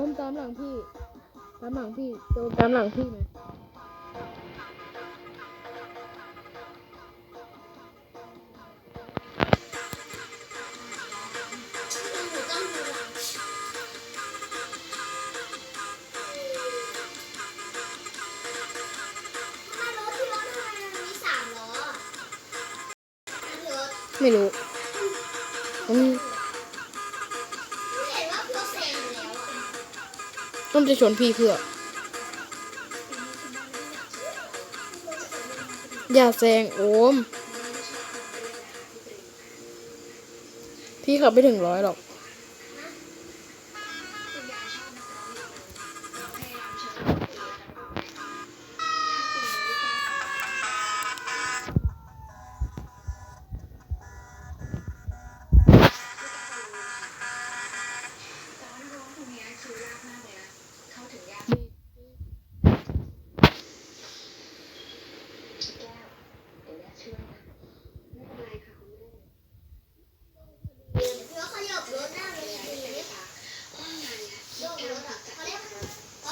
อมตามหลังพี่ ตามหลังพี่โจมตามหลังพี่ไหมหนูต้องดูหลังทำไมรถพี่รถทำไมมัน ต้องจะชนพี่เพื่อ อย่าแซงโอม พี่ขับไม่ถึงร้อยหรอก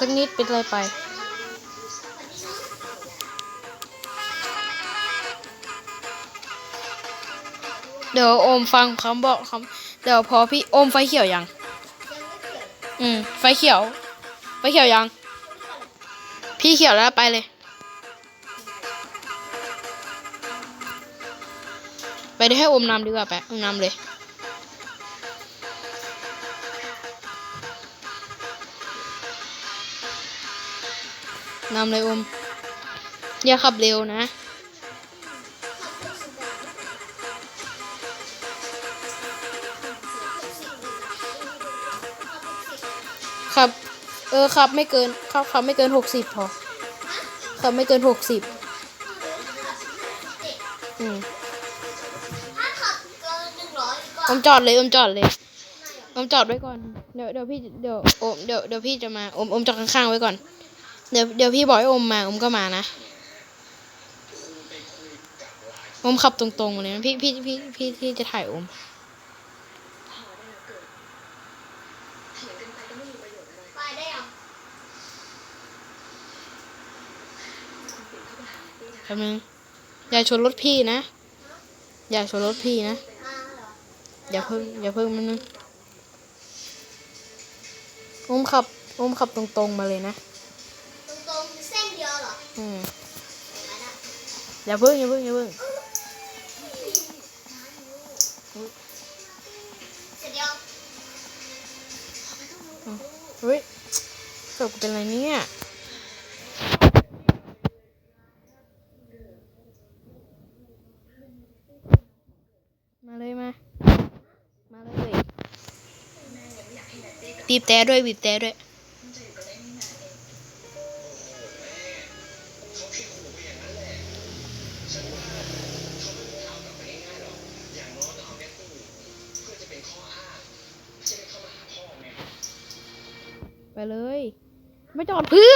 สักนิดเป็นไรไปเดี๋ยวโอมฟังคำบอกคำเดี๋ยวพอพี่โอมไฟเขียวยังอืมไฟเขียว ไฟเขียวยัง พี่เขียวแล้วไปเลย ไปได้ให้โอมนำดีกว่าแปะโอมนำเลย นำเลยโอม อย่าขับเร็วนะ ขับ เออ ขับไม่เกิน ขับขับไม่เกินหกสิบพอ ขับไม่เกินหกสิบอืมถ้าขับเกินหนึ่งร้อยก็อมจอดเลยอมจอดเลยอมจอดไว้ก่อน เดี๋ยวเดี๋ยวพี่ เดี๋ยวโอมเดี๋ยวเดี๋ยวพี่จะมาอมอมจอดข้างๆไว้ก่อน เดี๋ยวเดี๋ยวพี่บอกให้อมมาอมก็มานะอมขับตรงๆมาเลยนะพี่พี่พี่พี่พี่จะถ่ายอมไปได้ยังแป๊บนึงอย่าชนรถพี่นะ อย่าชนรถพี่นะออย่าเพิ่งอย่าเพิ่งมันนึงอมขับอมขับตรงๆมาเลยนะ อย่าเพิ่งอย่าเพิ่งอย่าเพิ่งเสร็จยังเฮ้ยจบเป็นอะไรเนี่ย มาเลยมา มาเลยบีบแต่ด้วยบีบแต่ด้วย ไปเลย ไม่จอดเพื่อ